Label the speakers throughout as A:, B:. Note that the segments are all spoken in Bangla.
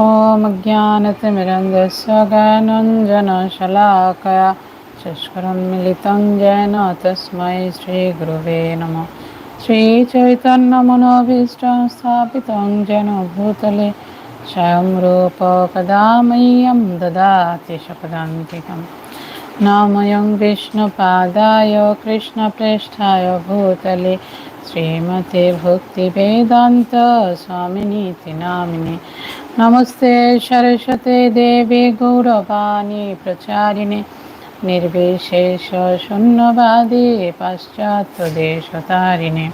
A: ॐ ज्ञानतिमिरन्दस्वगनञ्जनशलाकया शुष्करं मिलितं जैन तस्मै श्रीगुरुवे नमः श्रीचैतन्यमनोभीष्टं स्थापितं येन भूतले स्वयं रूपकदा मह्यं ददाति शपदान्तिकं नामयं विष्णुपादाय कृष्णप्रेष्ठाय भूतले श्रीमते स्वामिनीति नामिनि नमस्ते सरस्वते देवे गौरवाणी प्रचारिणे निर्विशेषशून्यवादे पाश्चात्यदेशतारिणे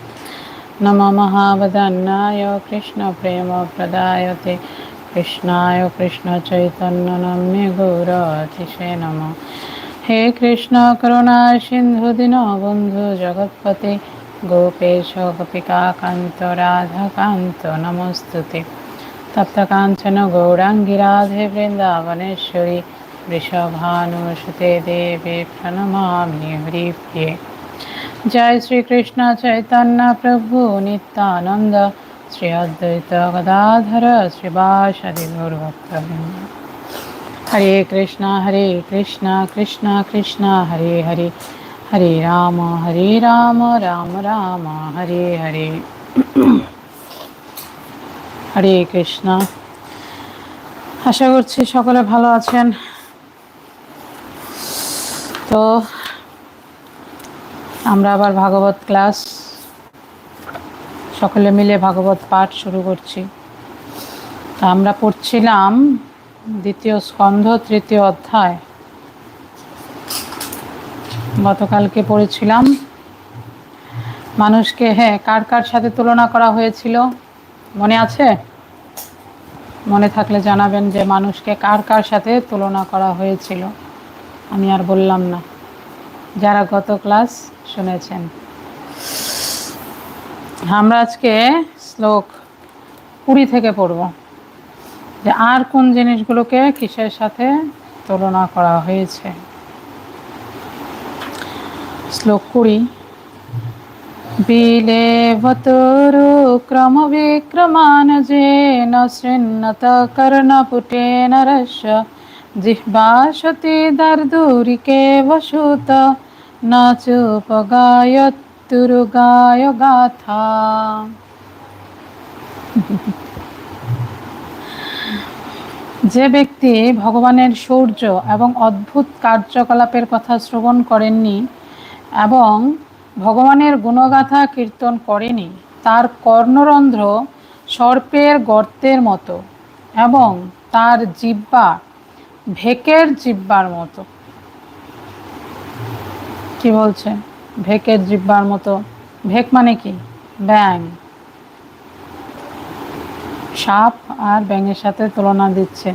A: नमो महावदन्नाय कृष्णप्रेमप्रदायते কৃষ্ণায় কৃষ্ণচৈতন্য নম্যে গৌরতিশে নম হে কৃষ্ণ করুণা সিন্ধু দীনবন্ধু জগৎপতি গোপেশ গোপিকাকান্ত রাধাকান্ত নমস্তুতে তপ্তকাঞ্চন গৌরাঙ্গিরাধে বৃন্দাবনেশ্বরী বৃষভানুসুতে দেবে প্রণমামি হরিপ্রিয়ে জয় শ্রীকৃষ্ণ চৈতন্য প্রভু নিত্যানন্দ শ্রী অদ্বৈত গদাধর শ্রীবাসদি গৌরভক্তবৃন্দ হরে কৃষ্ণ হরে কৃষ্ণ কৃষ্ণ কৃষ্ণ হরে হরে হরে রাম হরে রাম রাম রাম হরে হরে হরে কৃষ্ণ আশা করছি সকলে ভালো আছেন তো আমরা আবার ভাগবত ক্লাস সকলে মিলে ভাগবত পাঠ শুরু করছি আমরা পড়ছিলাম দ্বিতীয় স্কন্ধ তৃতীয় অধ্যায় গতকালকে পড়েছিলাম মানুষকে হ্যাঁ কার কার সাথে তুলনা করা হয়েছিল মনে আছে মনে থাকলে জানাবেন যে মানুষকে কার কার সাথে তুলনা করা হয়েছিল আমি আর বললাম না যারা গত ক্লাস শুনেছেন আমরা আজকে শ্লোক কুড়ি থেকে পড়ব যে আর কোন জিনিসগুলোকে কিসের সাথে তুলনা করা হয়েছে শ্লোক কুড়ি বিলে ক্রম বিক্রমান যে নৃন্নত কর্ণ পুটে নরস জিহ্বাশতি দর্দুরি কেবসূত নচুপ গায়ুরু গায় গাথা যে ব্যক্তি ভগবানের শৌর্য এবং অদ্ভুত কার্যকলাপের কথা শ্রবণ করেননি এবং ভগবানের গুণগাথা কীর্তন করেনি তার কর্ণরন্ধ্র সর্পের গর্তের মতো এবং তার জিব্বা ভেকের জিব্বার মতো কি বলছে ভেকের জিব্বার মতো ভেক মানে কি ব্যাং সাপ আর ব্যাঙের সাথে তুলনা দিচ্ছে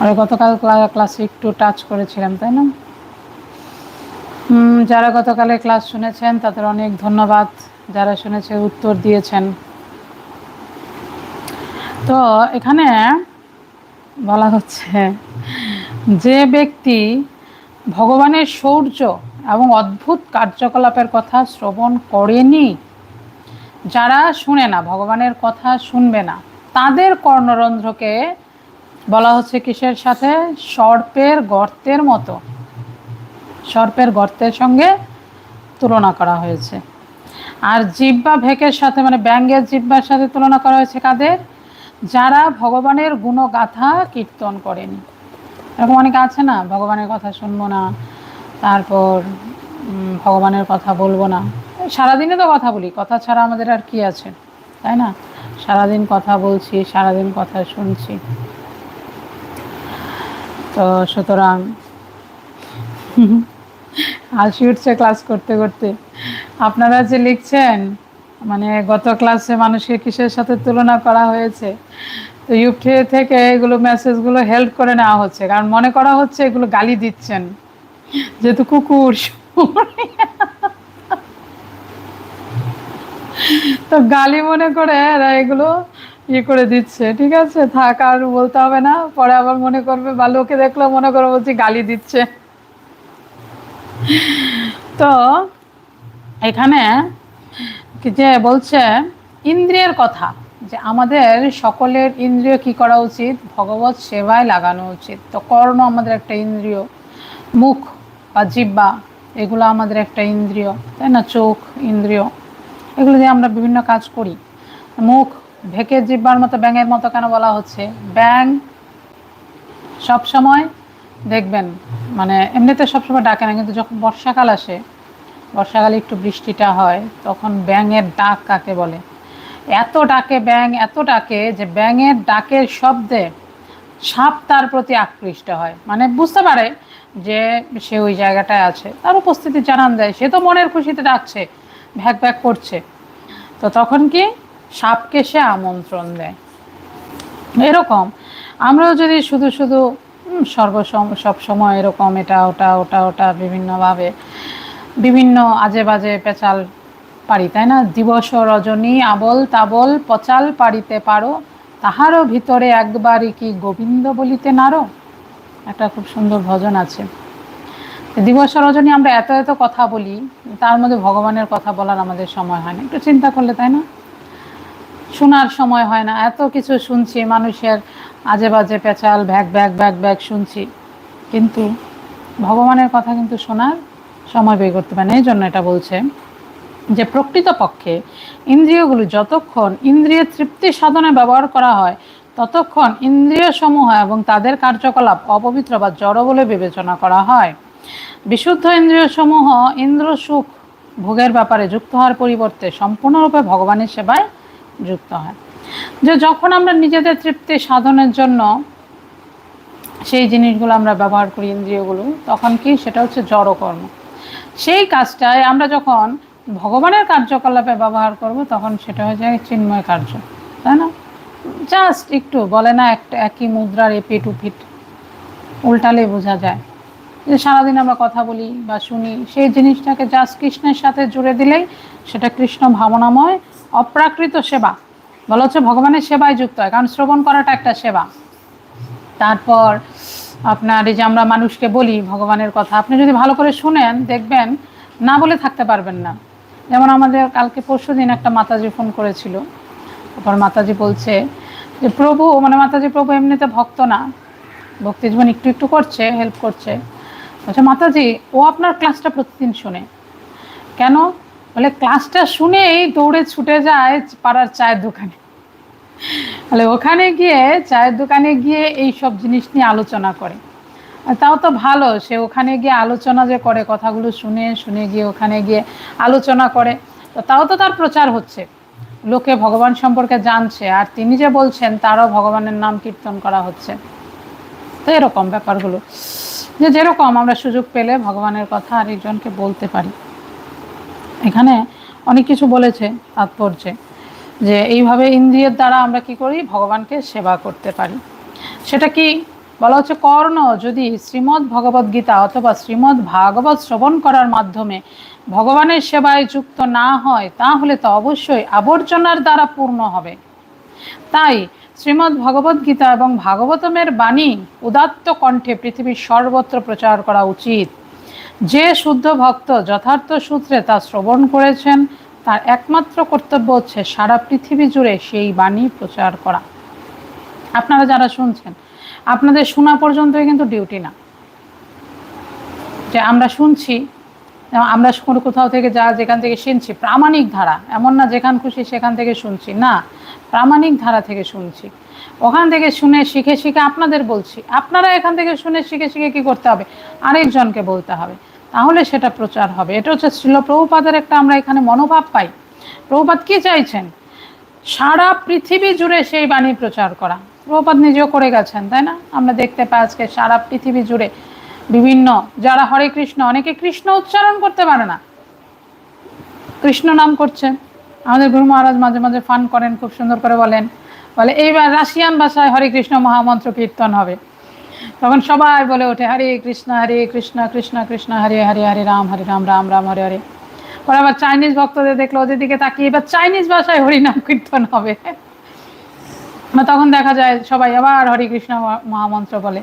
A: আর গতকাল ক্লাসে একটু টাচ করেছিলাম তাই না যারা গতকালের ক্লাস শুনেছেন তাদের অনেক ধন্যবাদ যারা শুনেছে উত্তর দিয়েছেন তো এখানে বলা হচ্ছে যে ব্যক্তি ভগবানের শৌর্য এবং অদ্ভুত কার্যকলাপের কথা শ্রবণ করেনি যারা শুনে না ভগবানের কথা শুনবে না তাদের কর্ণরন্ধ্রকে বলা হচ্ছে কিসের সাথে সর্পের গর্তের মতো সর্পের গর্তের সঙ্গে তুলনা করা হয়েছে আর জিব্বা ভেকের সাথে মানে ব্যাঙ্গের জিব্বার সাথে তুলনা করা হয়েছে কাদের যারা ভগবানের গুণগাথা কীর্তন করেনি এরকম অনেকে আছে না ভগবানের কথা শুনবো না তারপর ভগবানের কথা বলবো না সারাদিনে তো কথা বলি কথা ছাড়া আমাদের আর কি আছে তাই না সারাদিন কথা বলছি সারাদিন কথা শুনছি তো সুতরাং হাসি উঠছে ক্লাস করতে করতে আপনারা যে লিখছেন মানে গত ক্লাসে মানুষকে কিসের সাথে তুলনা করা হয়েছে তো ইউপটি থেকে এগুলো মেসেজগুলো হেল্প করে নেওয়া হচ্ছে কারণ মনে করা হচ্ছে এগুলো গালি দিচ্ছেন যেহেতু কুকুর তো গালি মনে করে এরা এগুলো ইয়ে করে দিচ্ছে ঠিক আছে থাক আর বলতে হবে না পরে আবার মনে করবে বা লোকে দেখলেও মনে করবো বলছি গালি দিচ্ছে তো এখানে যে বলছে ইন্দ্রিয়ের কথা যে আমাদের সকলের ইন্দ্রিয় কি করা উচিত ভগবত সেবায় লাগানো উচিত তো কর্ণ আমাদের একটা ইন্দ্রিয় মুখ বা জিব্বা এগুলো আমাদের একটা ইন্দ্রিয় তাই না চোখ ইন্দ্রিয় এগুলো দিয়ে আমরা বিভিন্ন কাজ করি মুখ ভেকের জিব্বার মতো ব্যাঙের মতো কেন বলা হচ্ছে ব্যাং সবসময় দেখবেন মানে এমনিতে সবসময় ডাকে না কিন্তু যখন বর্ষাকাল আসে বর্ষাকালে একটু বৃষ্টিটা হয় তখন ব্যাঙের ডাক কাকে বলে এত ডাকে ব্যাঙ এত ডাকে যে ব্যাঙের ডাকের শব্দে সাপ তার প্রতি আকৃষ্ট হয় মানে বুঝতে পারে যে সে ওই জায়গাটায় আছে তার উপস্থিতি জানান যায় সে তো মনের খুশিতে ডাকছে ভ্যাক ভ্যাক করছে তো তখন কি সাপকে সে আমন্ত্রণ দেয় এরকম আমরাও যদি শুধু শুধু সর্ব সব সময় এরকম এটা ওটা ওটা ওটা বিভিন্নভাবে বিভিন্ন আজে বাজে পেচাল পারি তাই না দিবস রজনী আবল তাবল পচাল পারিতে পারো তাহারও ভিতরে একবারই কি গোবিন্দ বলিতে নারো একটা খুব সুন্দর ভজন আছে দিবস রজনী আমরা এত এত কথা বলি তার মধ্যে ভগবানের কথা বলার আমাদের সময় হয় না একটু চিন্তা করলে তাই না শোনার সময় হয় না এত কিছু শুনছি মানুষের আজে বাজে পেঁচাল ভ্যাক ভ্যাক ভ্যাক ভ্যাক শুনছি কিন্তু ভগবানের কথা কিন্তু শোনার সময় বের করতে পারে এই জন্য এটা বলছে যে প্রকৃতপক্ষে ইন্দ্রিয়গুলি যতক্ষণ ইন্দ্রিয় তৃপ্তি সাধনে ব্যবহার করা হয় ততক্ষণ ইন্দ্রিয়সমূহ এবং তাদের কার্যকলাপ অপবিত্র বা জড় বলে বিবেচনা করা হয় বিশুদ্ধ ইন্দ্রিয় সমূহ ইন্দ্র সুখ ভোগের ব্যাপারে যুক্ত হওয়ার পরিবর্তে সম্পূর্ণরূপে ভগবানের সেবায় যুক্ত হয় যে যখন আমরা নিজেদের তৃপ্তি সাধনের জন্য সেই জিনিসগুলো আমরা ব্যবহার করি ইন্দ্রিয়গুলো তখন কি সেটা হচ্ছে জড়কর্ম সেই কাজটায় আমরা যখন ভগবানের কার্যকলাপে ব্যবহার করব তখন সেটা হয়ে যায় চিন্ময় কার্য তাই না জাস্ট একটু বলে না একটা একই মুদ্রার এপিট উপিট উল্টালে বোঝা যায় সারাদিন আমরা কথা বলি বা শুনি সেই জিনিসটাকে জাস্ট কৃষ্ণের সাথে জুড়ে দিলেই সেটা কৃষ্ণ ভাবনাময় অপ্রাকৃত সেবা বলা হচ্ছে ভগবানের সেবায় যুক্ত হয় কারণ শ্রবণ করাটা একটা সেবা তারপর আপনার এই যে আমরা মানুষকে বলি ভগবানের কথা আপনি যদি ভালো করে শুনেন দেখবেন না বলে থাকতে পারবেন না যেমন আমাদের কালকে পরশু দিন একটা মাতাজি ফোন করেছিল তারপর মাতাজি বলছে যে প্রভু মানে মাতাজি প্রভু এমনিতে ভক্ত না ভক্তিজীবন একটু একটু করছে হেল্প করছে বলছে আচ্ছা, মাতাজি ও আপনার ক্লাসটা প্রতিদিন শুনে কেন বলে ক্লাসটা শুনেই দৌড়ে ছুটে যায় পাড়ার চায়ের দোকানে বলে ওখানে গিয়ে চায়ের দোকানে গিয়ে এই সব জিনিস নিয়ে আলোচনা করে তাও তো ভালো সে ওখানে গিয়ে আলোচনা যে করে কথাগুলো শুনে শুনে গিয়ে ওখানে গিয়ে আলোচনা করে তো তাও তো তার প্রচার হচ্ছে লোকে ভগবান সম্পর্কে জানছে আর তিনি যে বলছেন তারও ভগবানের নাম কীর্তন করা হচ্ছে তো এরকম ব্যাপারগুলো যে যেরকম আমরা সুযোগ পেলে ভগবানের কথা আর একজনকে বলতে পারি এখানে অনেক কিছু বলেছে তাৎপর্যে যে এইভাবে ইন্দ্রিয়ের দ্বারা আমরা কি করি ভগবানকে সেবা করতে পারি সেটা কি বলা হচ্ছে কর্ণ যদি শ্রীমদ্ ভগবদ গীতা অথবা শ্রীমদ্ ভাগবত শ্রবণ করার মাধ্যমে ভগবানের সেবায় যুক্ত না হয় তাহলে তো অবশ্যই আবর্জনার দ্বারা পূর্ণ হবে তাই শ্রীমদ্ ভগবদ্গীতা এবং ভাগবতমের বাণী উদাত্ত কণ্ঠে পৃথিবীর সর্বত্র প্রচার করা উচিত যে শুদ্ধ ভক্ত যথার্থ সূত্রে তা শ্রবণ করেছেন তার একমাত্র কর্তব্য হচ্ছে সারা পৃথিবী জুড়ে সেই বাণী প্রচার করা আপনারা যারা শুনছেন আপনাদের শোনা পর্যন্তই কিন্তু ডিউটি না যে আমরা শুনছি আমরা কোনো কোথাও থেকে যা যেখান থেকে শুনছি প্রামাণিক ধারা এমন না যেখান খুশি সেখান থেকে শুনছি না প্রামাণিক ধারা থেকে শুনছি ওখান থেকে শুনে শিখে শিখে আপনাদের বলছি আপনারা এখান থেকে শুনে শিখে শিখে কি করতে হবে আরেকজনকে বলতে হবে তাহলে সেটা প্রচার হবে এটা হচ্ছে শিল প্রভুপাদের একটা আমরা এখানে মনোভাব পাই প্রভুপাত কি চাইছেন সারা পৃথিবী জুড়ে সেই বাণী প্রচার করা প্রভুপাত নিজেও করে গেছেন তাই না আমরা দেখতে পাই আজকে সারা পৃথিবী জুড়ে বিভিন্ন যারা হরে কৃষ্ণ অনেকে কৃষ্ণ উচ্চারণ করতে পারে না কৃষ্ণ নাম করছেন আমাদের গুরু মহারাজ মাঝে মাঝে ফান করেন খুব সুন্দর করে বলেন বলে এইবার রাশিয়ান ভাষায় হরে কৃষ্ণ মহামন্ত্র কীর্তন হবে তখন সবাই বলে ওঠে হরে কৃষ্ণ হরে কৃষ্ণ কৃষ্ণ কৃষ্ণ হরে হরে হরে রাম হরে রাম রাম রাম হরে হরে পরে আবার চাইনিজ ভক্তদের দেখলো ওদের দিকে তাকিয়ে এবার চাইনিজ ভাষায় হরিনাম কীর্তন হবে মানে তখন দেখা যায় সবাই আবার হরে কৃষ্ণ মহামন্ত্র বলে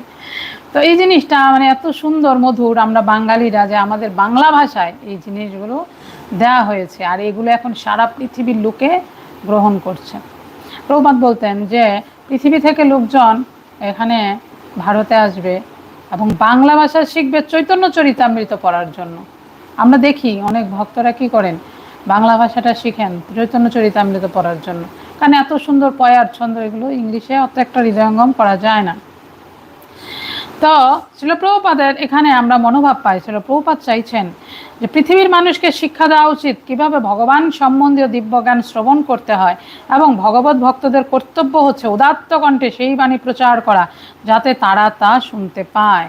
A: তো এই জিনিসটা মানে এত সুন্দর মধুর আমরা বাঙালিরা যে আমাদের বাংলা ভাষায় এই জিনিসগুলো দেয়া হয়েছে আর এগুলো এখন সারা পৃথিবীর লোকে গ্রহণ করছে প্রবাদ বলতেন যে পৃথিবী থেকে লোকজন এখানে ভারতে আসবে এবং বাংলা ভাষা শিখবে চৈতন্য চরিতামৃত পড়ার জন্য আমরা দেখি অনেক ভক্তরা কি করেন বাংলা ভাষাটা শিখেন চৈতন্য চরিতামৃত পড়ার জন্য কারণ এত সুন্দর পয়ার ছন্দ এগুলো ইংলিশে অত একটা হৃদয়ঙ্গম করা যায় না তো শিলপ্রভুপাদের এখানে আমরা মনোভাব পাই শিলপ্রভুপাত চাইছেন যে পৃথিবীর মানুষকে শিক্ষা দেওয়া উচিত কিভাবে ভগবান সম্বন্ধীয় দিব্যজ্ঞান শ্রবণ করতে হয় এবং ভগবত ভক্তদের কর্তব্য হচ্ছে উদাত্ত কণ্ঠে সেই বাণী প্রচার করা যাতে তারা তা শুনতে পায়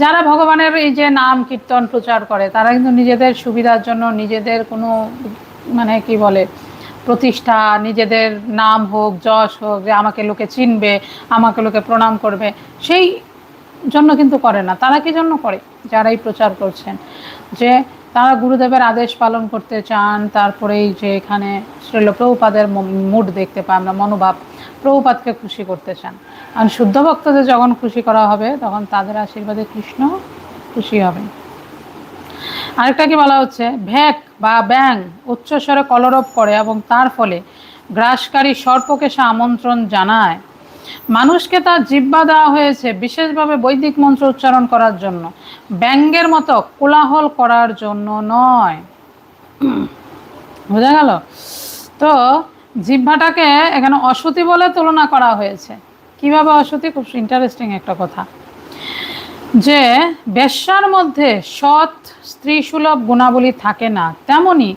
A: যারা ভগবানের এই যে নাম কীর্তন প্রচার করে তারা কিন্তু নিজেদের সুবিধার জন্য নিজেদের কোনো মানে কি বলে প্রতিষ্ঠা নিজেদের নাম হোক যশ হোক যে আমাকে লোকে চিনবে আমাকে লোকে প্রণাম করবে সেই জন্য কিন্তু করে না তারা কি জন্য করে যারাই প্রচার করছেন যে তারা গুরুদেবের আদেশ পালন করতে চান তারপরেই যে এখানে শ্রীল প্রভুপাদের মুড দেখতে পাই আমরা মনোভাব প্রভুপাতকে খুশি করতে চান কারণ শুদ্ধ ভক্তদের যখন খুশি করা হবে তখন তাদের আশীর্বাদে কৃষ্ণ খুশি হবেন আরেকটাকে বলা হচ্ছে ভ্যাক বা ব্যাং উচ্চস্বরে কলরব করে এবং তার ফলে গ্রাসকারী সর্পকে সে আমন্ত্রণ জানায় মানুষকে তার জিব্বা দেওয়া হয়েছে বিশেষভাবে বৈদিক মন্ত্র উচ্চারণ করার জন্য ব্যাঙ্গের মতো কোলাহল করার জন্য নয় বোঝা গেল তো জিহ্বাটাকে এখানে অসতি বলে তুলনা করা হয়েছে কিভাবে অসতি খুব ইন্টারেস্টিং একটা কথা যে বেশ্যার মধ্যে সৎ স্ত্রীসুলভ গুণাবলী থাকে না তেমনি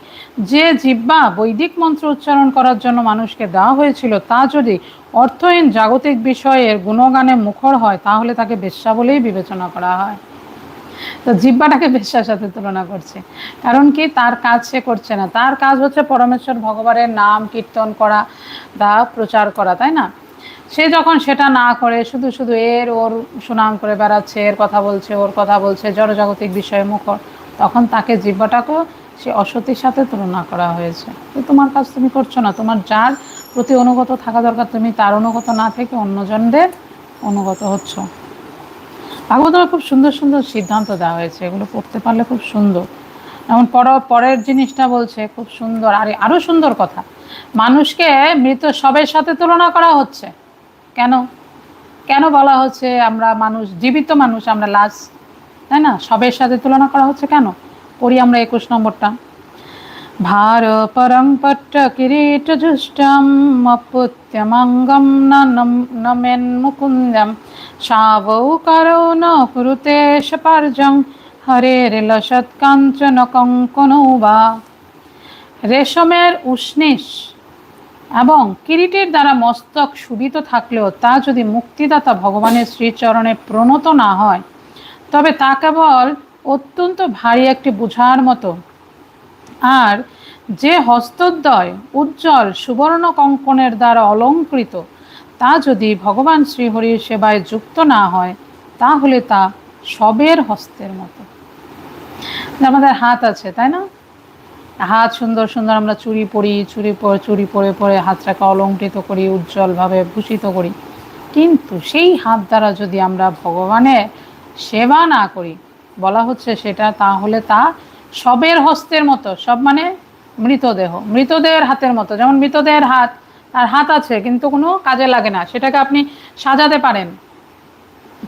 A: যে জিব্বা বৈদিক মন্ত্র উচ্চারণ করার জন্য মানুষকে দেওয়া হয়েছিল তা যদি অর্থহীন জাগতিক বিষয়ের গুণগানে মুখর হয় তাহলে তাকে বেশ্যা বলেই বিবেচনা করা হয় তো জিব্বাটাকে বেশ্যার সাথে তুলনা করছে কারণ কি তার কাজ সে করছে না তার কাজ হচ্ছে পরমেশ্বর ভগবানের নাম কীর্তন করা বা প্রচার করা তাই না সে যখন সেটা না করে শুধু শুধু এর ওর সুনাম করে বেড়াচ্ছে এর কথা বলছে ওর কথা বলছে জড়জাগতিক বিষয়ে মুখর তখন তাকে জীব্যটাকেও সে অসতির সাথে তুলনা করা হয়েছে তোমার কাজ তুমি করছো না তোমার যার প্রতি অনুগত থাকা দরকার তুমি তার অনুগত না থেকে অন্যজনদের অনুগত হচ্ছ ভাগবতমা খুব সুন্দর সুন্দর সিদ্ধান্ত দেওয়া হয়েছে এগুলো পড়তে পারলে খুব সুন্দর এমন পর পরের জিনিসটা বলছে খুব সুন্দর আর আরও সুন্দর কথা মানুষকে মৃত সবের সাথে তুলনা করা হচ্ছে কেন কেন বলা হচ্ছে আমরা মানুষ জীবিত মানুষ আমরা লাশ তাই না সবের সাথে তুলনা করা হচ্ছে কেন করি আমরা একুশ নম্বরটা ভার পরম পট্ট কিরীট জুষ্টম অপুত্যমঙ্গম নমেন মুকুন্দম শাব করৌ ন কুরুতে সপার্জং হরের লসৎকাঞ্চন কঙ্কনৌ বা রেশমের উষ্ণেষ এবং কিরিটের দ্বারা মস্তক শুভিত থাকলেও তা যদি মুক্তিদাতা ভগবানের শ্রীচরণে প্রণত না হয় তবে তা কেবল অত্যন্ত ভারী একটি বুঝার মতো আর যে হস্তদ্বয় উজ্জ্বল সুবর্ণ কঙ্কনের দ্বারা অলঙ্কৃত তা যদি ভগবান শ্রীহরির সেবায় যুক্ত না হয় তাহলে তা সবের হস্তের মতো আমাদের হাত আছে তাই না হাত সুন্দর সুন্দর আমরা চুরি পরি চুরি পরে চুরি পরে পরে হাতটাকে অলঙ্কৃত করি উজ্জ্বলভাবে ভূষিত করি কিন্তু সেই হাত দ্বারা যদি আমরা ভগবানের সেবা না করি বলা হচ্ছে সেটা তাহলে তা সবের হস্তের মতো সব মানে মৃতদেহ মৃতদেহের হাতের মতো যেমন মৃতদেহের হাত তার হাত আছে কিন্তু কোনো কাজে লাগে না সেটাকে আপনি সাজাতে পারেন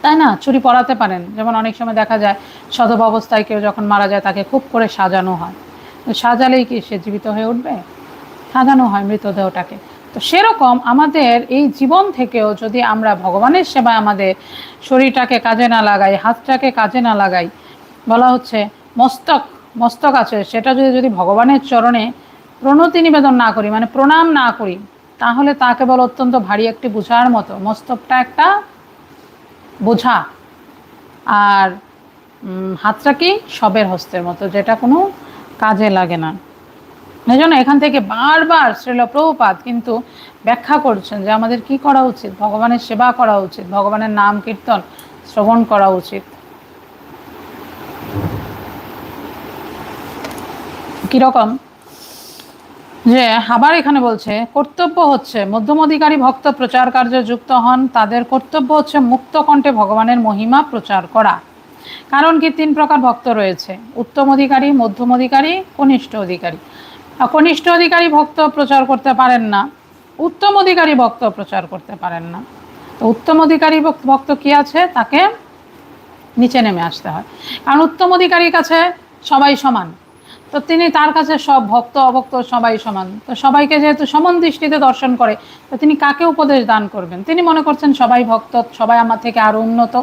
A: তাই না চুরি পরাতে পারেন যেমন অনেক সময় দেখা যায় সদব অবস্থায় কেউ যখন মারা যায় তাকে খুব করে সাজানো হয় তো সাজালেই কি সে জীবিত হয়ে উঠবে সাজানো হয় মৃতদেহটাকে তো সেরকম আমাদের এই জীবন থেকেও যদি আমরা ভগবানের সেবায় আমাদের শরীরটাকে কাজে না লাগাই হাতটাকে কাজে না লাগাই বলা হচ্ছে মস্তক মস্তক আছে সেটা যদি যদি ভগবানের চরণে প্রণতি নিবেদন না করি মানে প্রণাম না করি তাহলে তাকে বল অত্যন্ত ভারী একটি বোঝার মতো মস্তকটা একটা বোঝা আর হাতটা কি সবের হস্তের মতো যেটা কোনো কাজে লাগে না এই জন্য এখান থেকে বারবার শ্রীল প্রভুপাত কিন্তু ব্যাখ্যা করছেন যে আমাদের কি করা উচিত ভগবানের সেবা করা উচিত ভগবানের নাম কীর্তন শ্রবণ করা উচিত কীরকম যে আবার এখানে বলছে কর্তব্য হচ্ছে মধ্যম অধিকারী ভক্ত প্রচার কার্যে যুক্ত হন তাদের কর্তব্য হচ্ছে মুক্ত কণ্ঠে ভগবানের মহিমা প্রচার করা কারণ কি তিন প্রকার ভক্ত রয়েছে উত্তম অধিকারী মধ্যম অধিকারী কনিষ্ঠ অধিকারী কনিষ্ঠ অধিকারী ভক্ত প্রচার করতে পারেন না উত্তম অধিকারী ভক্ত প্রচার করতে পারেন না তো উত্তম অধিকারী ভক্ত কি আছে তাকে নিচে নেমে আসতে হয় কারণ উত্তম অধিকারীর কাছে সবাই সমান তো তিনি তার কাছে সব ভক্ত অভক্ত সবাই সমান তো সবাইকে যেহেতু সমান দৃষ্টিতে দর্শন করে তো তিনি কাকে উপদেশ দান করবেন তিনি মনে করছেন সবাই ভক্ত সবাই আমার থেকে আরও উন্নত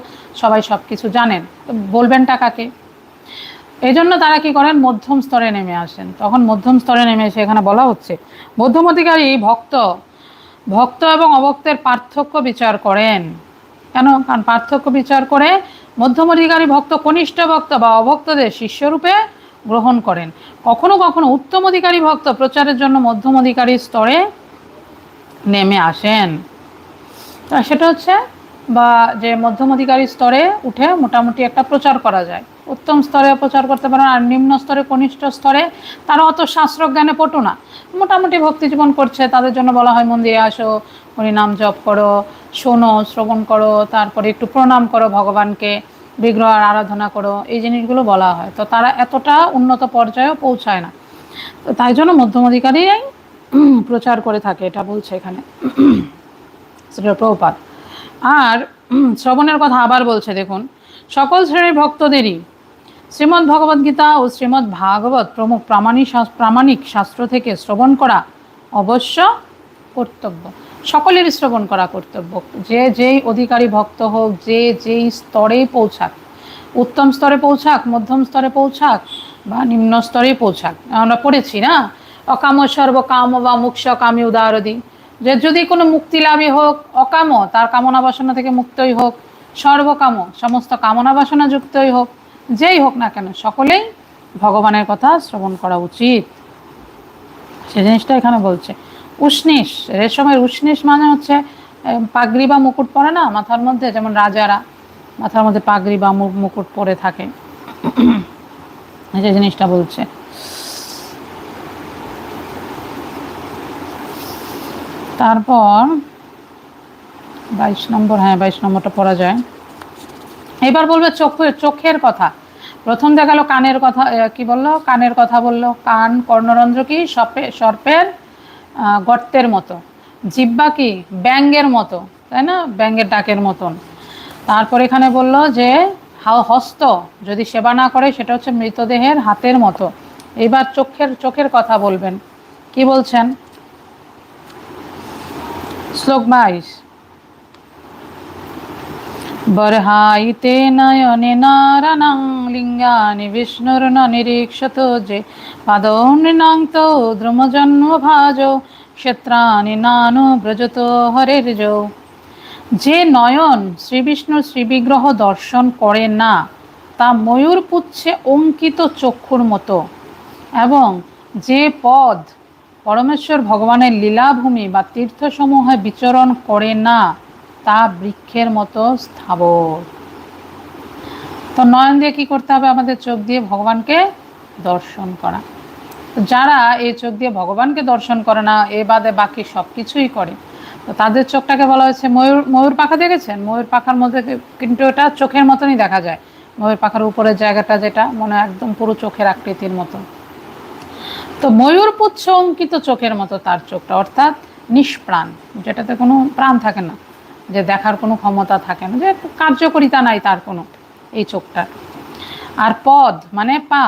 A: সবাই সব কিছু জানেন তো বলবেন টাকাকে এই জন্য তারা কি করেন মধ্যম স্তরে নেমে আসেন তখন মধ্যম স্তরে নেমে এসে এখানে বলা হচ্ছে মধ্যম অধিকারী ভক্ত ভক্ত এবং অভক্তের পার্থক্য বিচার করেন কেন কারণ পার্থক্য বিচার করে মধ্যম অধিকারী ভক্ত কনিষ্ঠ ভক্ত বা অভক্তদের শিষ্যরূপে গ্রহণ করেন কখনো কখনো উত্তম অধিকারী ভক্ত প্রচারের জন্য মধ্যম অধিকারী স্তরে নেমে আসেন সেটা হচ্ছে বা যে মধ্যম অধিকারী স্তরে উঠে মোটামুটি একটা প্রচার করা যায় উত্তম স্তরে প্রচার করতে পারেন আর নিম্ন স্তরে কনিষ্ঠ স্তরে তারা অত শাস্ত্রজ্ঞানে পটু না মোটামুটি ভক্তি জীবন করছে তাদের জন্য বলা হয় মন্দিরে আসো হরিনাম জপ করো শোনো শ্রবণ করো তারপরে একটু প্রণাম করো ভগবানকে বিগ্রহ আরাধনা করো এই জিনিসগুলো বলা হয় তো তারা এতটা উন্নত পর্যায়েও পৌঁছায় না তো তাই জন্য মধ্যম অধিকারী প্রচার করে থাকে এটা বলছে এখানে সেটা প্রপাত আর শ্রবণের কথা আবার বলছে দেখুন সকল শ্রেণীর ভক্তদেরই শ্রীমদ্ ভগবদ্গীতা ও শ্রীমৎ ভাগবত প্রমুখ প্রামাণিক প্রামাণিক শাস্ত্র থেকে শ্রবণ করা অবশ্য কর্তব্য সকলের শ্রবণ করা কর্তব্য যে যেই অধিকারী ভক্ত হোক যে যেই স্তরে পৌঁছাক উত্তম স্তরে পৌঁছাক মধ্যম স্তরে পৌঁছাক বা নিম্ন স্তরে পৌঁছাক আমরা পড়েছি না অকাম সর্ব কাম বা মুক্ষ কামি দিই যে যদি কোনো মুক্তি লাভই হোক অকাম তার কামনা বাসনা থেকে মুক্তই হোক সর্বকাম সমস্ত কামনা বাসনা যুক্তই হোক যেই হোক না কেন সকলেই ভগবানের কথা শ্রবণ করা উচিত সে জিনিসটা এখানে বলছে উষ্ণেষ রেশমের উষ্ণেষ মানে হচ্ছে পাগড়ি বা মুকুট পরে না মাথার মধ্যে যেমন রাজারা মাথার মধ্যে পাগড়ি বা মুকুট পরে থাকে যে জিনিসটা বলছে তারপর বাইশ নম্বর হ্যাঁ বাইশ নম্বরটা পড়া যায় এবার বলবে চোখ চোখের কথা প্রথম দেখালো কানের কথা কি বললো কানের কথা বললো কান কর্ণরন্ধ্র কি সর্পের গর্তের মতো জিব্বা কি ব্যাঙ্গের মতো তাই না ব্যাঙ্গের ডাকের মতন তারপর এখানে বলল যে হস্ত যদি সেবা না করে সেটা হচ্ছে মৃতদেহের হাতের মতো এবার চোখের চোখের কথা বলবেন কি বলছেন শ্লোক বাইশ বরহাইতে নয়নে নারাণাং লিঙ্গানি বিষ্ণুর নিরীক্ষত যে পাদৌনাং তো দ্রুমজন্ম ভাজ ক্ষেত্রানি নানু ব্রজত হরের যে নয়ন শ্রীবিষ্ণুর শ্রীবিগ্রহ দর্শন করে না তা ময়ূর পুচ্ছে অঙ্কিত চক্ষুর মতো এবং যে পদ পরমেশ্বর ভগবানের লীলাভূমি বা তীর্থসমূহে বিচরণ করে না তা বৃক্ষের মতো স্থাবর তো নয়ন দিয়ে কী করতে হবে আমাদের চোখ দিয়ে ভগবানকে দর্শন করা যারা এই চোখ দিয়ে ভগবানকে দর্শন করে না এ বাদে বাকি সব কিছুই করে তো তাদের চোখটাকে বলা হয়েছে ময়ূর ময়ূর পাখা দেখেছেন ময়ূর পাখার মধ্যে কিন্তু এটা চোখের মতনই দেখা যায় ময়ূর পাখার উপরের জায়গাটা যেটা মনে একদম পুরো চোখের আকৃতির মতো তো ময়ূর পুচ্ছ অঙ্কিত চোখের মতো তার চোখটা অর্থাৎ নিষ্প্রাণ যেটাতে কোনো প্রাণ থাকে না যে দেখার কোনো ক্ষমতা থাকে না যে কার্যকরিতা নাই তার কোনো এই চোখটার আর পদ মানে পা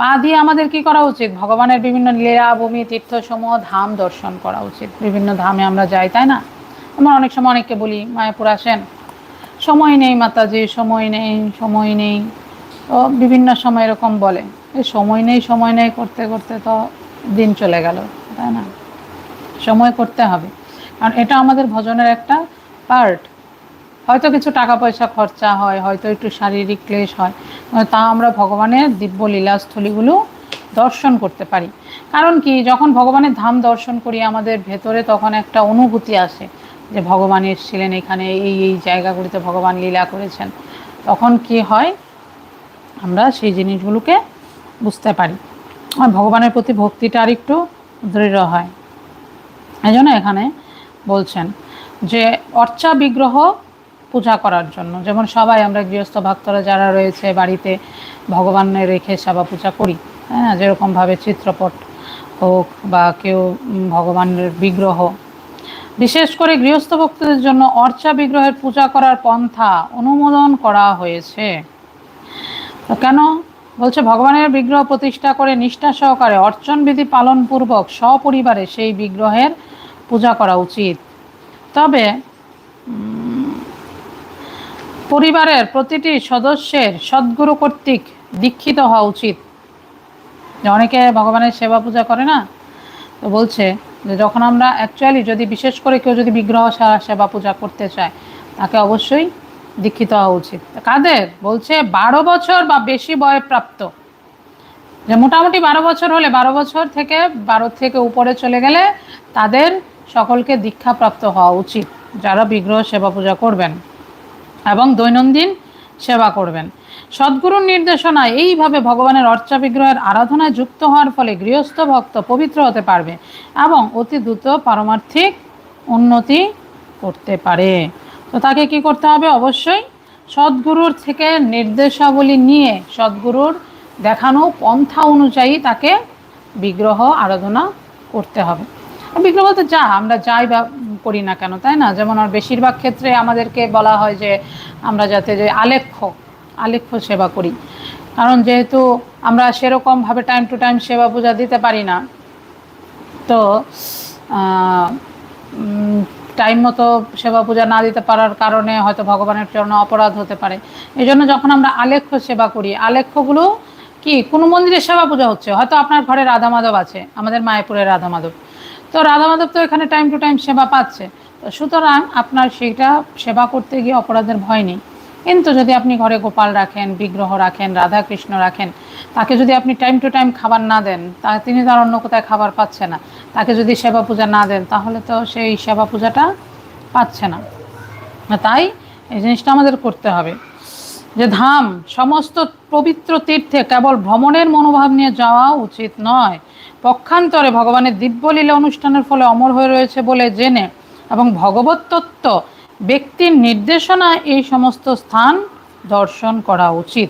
A: পা দিয়ে আমাদের কি করা উচিত ভগবানের বিভিন্ন লীলা বমি তীর্থসমূহ ধাম দর্শন করা উচিত বিভিন্ন ধামে আমরা যাই তাই না আমরা অনেক সময় অনেককে বলি মায়াপুর আসেন সময় নেই মাতাজি সময় নেই সময় নেই তো বিভিন্ন সময় এরকম বলে এই সময় নেই সময় নেই করতে করতে তো দিন চলে গেল তাই না সময় করতে হবে কারণ এটা আমাদের ভজনের একটা পার্ট হয়তো কিছু টাকা পয়সা খরচা হয় হয়তো একটু শারীরিক ক্লেশ হয় মানে তা আমরা ভগবানের দিব্য লীলাস্থলীগুলো দর্শন করতে পারি কারণ কি যখন ভগবানের ধাম দর্শন করি আমাদের ভেতরে তখন একটা অনুভূতি আসে যে ভগবান এসেছিলেন এখানে এই এই জায়গাগুলিতে ভগবান লীলা করেছেন তখন কি হয় আমরা সেই জিনিসগুলোকে বুঝতে পারি আর ভগবানের প্রতি ভক্তিটা আর একটু দৃঢ় হয় এই জন্য এখানে বলছেন যে অর্চা বিগ্রহ পূজা করার জন্য যেমন সবাই আমরা গৃহস্থ ভক্তরা যারা রয়েছে বাড়িতে ভগবানের রেখে সেবা পূজা করি হ্যাঁ যেরকমভাবে চিত্রপট হোক বা কেউ ভগবানের বিগ্রহ বিশেষ করে গৃহস্থ ভক্তদের জন্য অর্চা বিগ্রহের পূজা করার পন্থা অনুমোদন করা হয়েছে কেন বলছে ভগবানের বিগ্রহ প্রতিষ্ঠা করে নিষ্ঠা সহকারে অর্চন বিধি পালনপূর্বক সপরিবারে সেই বিগ্রহের পূজা করা উচিত তবে পরিবারের প্রতিটি সদস্যের সদ্গুরু কর্তৃক দীক্ষিত হওয়া উচিত অনেকে ভগবানের সেবা পূজা করে না তো বলছে যে যখন আমরা অ্যাকচুয়ালি যদি বিশেষ করে কেউ যদি বিগ্রহ সারা সেবা পূজা করতে চায় তাকে অবশ্যই দীক্ষিত হওয়া উচিত কাদের বলছে বারো বছর বা বেশি বয় প্রাপ্ত যে মোটামুটি বারো বছর হলে বারো বছর থেকে বারো থেকে উপরে চলে গেলে তাদের সকলকে দীক্ষাপ্রাপ্ত হওয়া উচিত যারা বিগ্রহ সেবা পূজা করবেন এবং দৈনন্দিন সেবা করবেন সদ্গুরুর নির্দেশনায় এইভাবে ভগবানের অর্চা বিগ্রহের আরাধনায় যুক্ত হওয়ার ফলে গৃহস্থ ভক্ত পবিত্র হতে পারবে এবং অতি দ্রুত পারমার্থিক উন্নতি করতে পারে তো তাকে কি করতে হবে অবশ্যই সদ্গুরুর থেকে নির্দেশাবলী নিয়ে সদ্গুরুর দেখানো পন্থা অনুযায়ী তাকে বিগ্রহ আরাধনা করতে হবে বিক্রয় বলতে যা আমরা যাই বা করি না কেন তাই না যেমন আর বেশিরভাগ ক্ষেত্রে আমাদেরকে বলা হয় যে আমরা যাতে যে আলেখ্য আলেখ্য সেবা করি কারণ যেহেতু আমরা সেরকমভাবে টাইম টু টাইম সেবা পূজা দিতে পারি না তো টাইম মতো সেবা পূজা না দিতে পারার কারণে হয়তো ভগবানের জন্য অপরাধ হতে পারে এই জন্য যখন আমরা আলেখ্য সেবা করি আলেখ্যগুলো কি কোনো মন্দিরে সেবা পূজা হচ্ছে হয়তো আপনার ঘরে রাধা মাধব আছে আমাদের মায়াপুরের রাধা মাধব তো রাধা মাধব তো এখানে টাইম টু টাইম সেবা পাচ্ছে তো সুতরাং আপনার সেইটা সেবা করতে গিয়ে অপরাধের ভয় নেই কিন্তু যদি আপনি ঘরে গোপাল রাখেন বিগ্রহ রাখেন রাধা কৃষ্ণ রাখেন তাকে যদি আপনি টাইম টু টাইম খাবার না দেন তা তিনি তার অন্য কোথায় খাবার পাচ্ছে না তাকে যদি সেবা পূজা না দেন তাহলে তো সেই সেবা পূজাটা পাচ্ছে না তাই এই জিনিসটা আমাদের করতে হবে যে ধাম সমস্ত পবিত্র তীর্থে কেবল ভ্রমণের মনোভাব নিয়ে যাওয়া উচিত নয় পক্ষান্তরে ভগবানের দিব্যলীলা অনুষ্ঠানের ফলে অমর হয়ে রয়েছে বলে জেনে এবং ভগবত তত্ত্ব ব্যক্তির নির্দেশনা এই সমস্ত স্থান দর্শন করা উচিত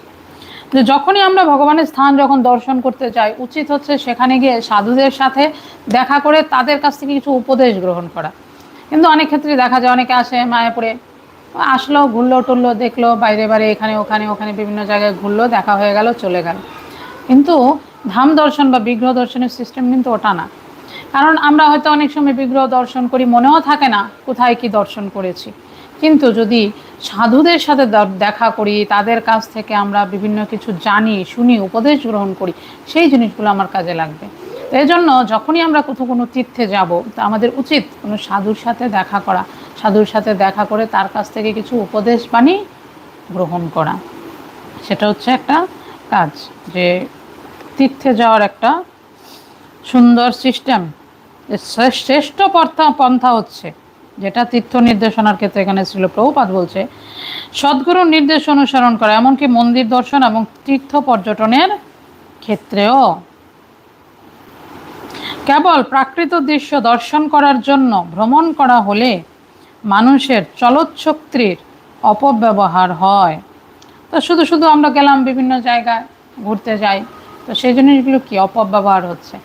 A: যে যখনই আমরা ভগবানের স্থান যখন দর্শন করতে যাই উচিত হচ্ছে সেখানে গিয়ে সাধুদের সাথে দেখা করে তাদের কাছ থেকে কিছু উপদেশ গ্রহণ করা কিন্তু অনেক ক্ষেত্রে দেখা যায় অনেকে আসে মায়াপুরে আসলো ঘুরলো টুললো দেখলো বাইরে বাইরে এখানে ওখানে ওখানে বিভিন্ন জায়গায় ঘুরলো দেখা হয়ে গেল চলে গেল কিন্তু ধাম দর্শন বা বিগ্রহ দর্শনের সিস্টেম কিন্তু ওটা না কারণ আমরা হয়তো অনেক সময় বিগ্রহ দর্শন করি মনেও থাকে না কোথায় কি দর্শন করেছি কিন্তু যদি সাধুদের সাথে দেখা করি তাদের কাছ থেকে আমরা বিভিন্ন কিছু জানি শুনি উপদেশ গ্রহণ করি সেই জিনিসগুলো আমার কাজে লাগবে এই জন্য যখনই আমরা কোথাও কোনো তীর্থে যাব তো আমাদের উচিত কোনো সাধুর সাথে দেখা করা সাধুর সাথে দেখা করে তার কাছ থেকে কিছু উপদেশ বাণী গ্রহণ করা সেটা হচ্ছে একটা কাজ যে তীর্থে যাওয়ার একটা সুন্দর সিস্টেম শ্রেষ্ঠ পন্থা পন্থা হচ্ছে যেটা তীর্থ নির্দেশনার ক্ষেত্রে এখানে ছিল প্রভুপাত বলছে সদ্গুরুর নির্দেশ অনুসরণ করা এমনকি মন্দির দর্শন এবং তীর্থ পর্যটনের ক্ষেত্রেও কেবল প্রাকৃত দৃশ্য দর্শন করার জন্য ভ্রমণ করা হলে মানুষের চলচ্ছক্তির অপব্যবহার হয় তো শুধু শুধু আমরা গেলাম বিভিন্ন জায়গায় ঘুরতে যাই তো সেই জন্য এগুলো কি অপব্যবহার হচ্ছে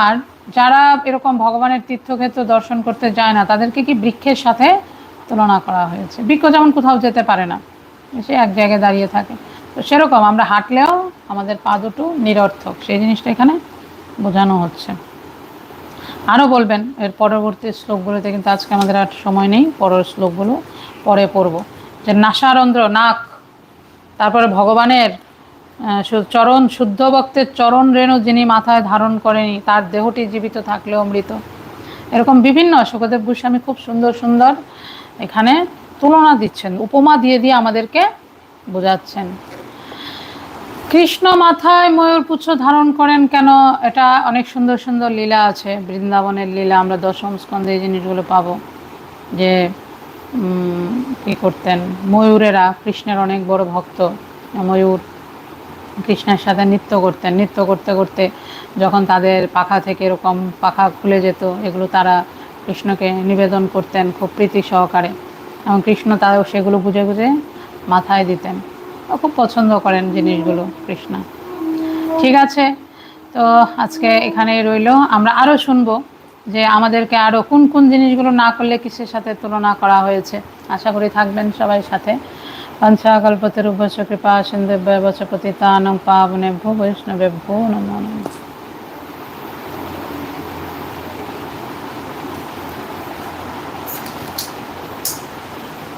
A: আর যারা এরকম ভগবানের তীর্থক্ষেত্র দর্শন করতে যায় না তাদেরকে কি বৃক্ষের সাথে তুলনা করা হয়েছে বৃক্ষ যেমন কোথাও যেতে পারে না সে এক জায়গায় দাঁড়িয়ে থাকে তো সেরকম আমরা হাঁটলেও আমাদের পা দুটো নিরর্থক সেই জিনিসটা এখানে বোঝানো হচ্ছে আরও বলবেন এর পরবর্তী শ্লোকগুলোতে কিন্তু আজকে আমাদের আর সময় নেই পরের শ্লোকগুলো পরে পড়ব যে নাসারন্ধ্র নাক তারপরে ভগবানের চরণ শুদ্ধ ভক্তের চরণ রেণু যিনি মাথায় ধারণ করেনি তার দেহটি জীবিত থাকলেও মৃত এরকম বিভিন্ন সুখদেব গোস্বামী খুব সুন্দর সুন্দর এখানে তুলনা দিচ্ছেন উপমা দিয়ে দিয়ে আমাদেরকে বোঝাচ্ছেন কৃষ্ণ মাথায় ময়ূর পুচ্ছ ধারণ করেন কেন এটা অনেক সুন্দর সুন্দর লীলা আছে বৃন্দাবনের লীলা আমরা দশম স্কন্ধে এই জিনিসগুলো পাবো যে কী করতেন ময়ূরেরা কৃষ্ণের অনেক বড় ভক্ত ময়ূর কৃষ্ণের সাথে নৃত্য করতেন নৃত্য করতে করতে যখন তাদের পাখা থেকে এরকম পাখা খুলে যেত এগুলো তারা কৃষ্ণকে নিবেদন করতেন খুব প্রীতি সহকারে এবং কৃষ্ণ তারাও সেগুলো বুঝে বুঝে মাথায় দিতেন খুব পছন্দ করেন জিনিসগুলো কৃষ্ণ ঠিক আছে তো আজকে এখানে রইল আমরা আরও শুনবো যে আমাদেরকে আরও কোন কোন জিনিসগুলো না করলে কিসের সাথে তুলনা করা হয়েছে আশা করি থাকবেন সবাই সাথে पञ्चाकल्पतिरुभश्च कृपासिन्देभ्य वच पतितानं पावनेभ्यो वैष्णवेभ्यो नमो नमः